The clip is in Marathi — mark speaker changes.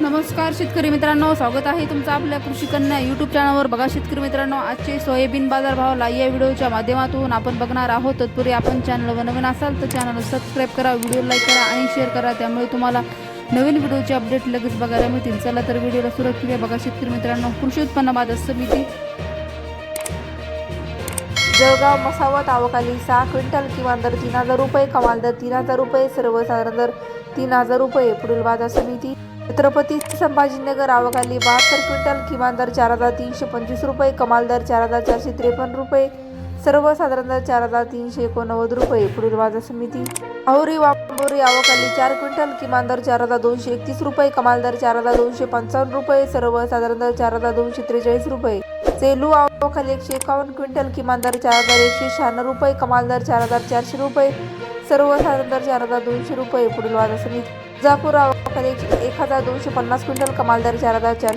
Speaker 1: नमस्कार शेतकरी मित्रांनो स्वागत आहे तुमचं आपल्या कृषी कन्या यूट्यूब चॅनलवर बघा शेतकरी मित्रांनो आजचे सोयाबीन बाजार भाव या व्हिडिओच्या माध्यमातून आपण बघणार आहोत. तत्पूर्वी आपण चॅनलवर नवीन असाल तर चॅनल सबस्क्राईब करा व्हिडिओ लाईक करा आणि शेअर करा. त्यामुळे तुम्हाला नवीन व्हिडिओचे अपडेट लगेच बघायला मिळतील. चला तर व्हिडिओला सुरुवात केली बघा शेतकरी मित्रांनो कृषी उत्पन्न बाजार समिती. जळगाव मसावत आवकाली सहा क्विंटल किमान दर तीन हजार रुपये कमाल दर तीन हजार रुपये सर्वसाधारण दर तीन हजार रुपये. पुढील बाजार समिती छत्रपती संभाजीनगर आवकाली बहात्तर क्विंटल किमान दर चार हजार तीनशे पंचवीस रुपये कमाल दर चार हजार चारशे त्रेपन्न रुपये सर्वसाधारण दर चार हजार तीनशे एकोणनव्वद रुपये. पुढील बाजार समिती अहोरी वांबोरी आवकाली चार क्विंटल किमान दर चार हजार दोनशे एकतीस रुपये कमाल दर चार हजार दोनशे पंचावन्न रुपये सर्वसाधारण दर चार हजार दोनशे त्रेचाळीस रुपये. सेलू आवकाली एकशे एकावन्न क्विंटल किमान दर चार हजार एकशे शहाण्णव रुपये कमाल दर चार हजार चारशे रुपये सर्वसाधारण दर चार हजार दोनशे रुपये पुढील बाजार समिती जापूर आवकाली एक हजार दोनशे पन्नास क्विंटल कमाल दर चार हजार चारशे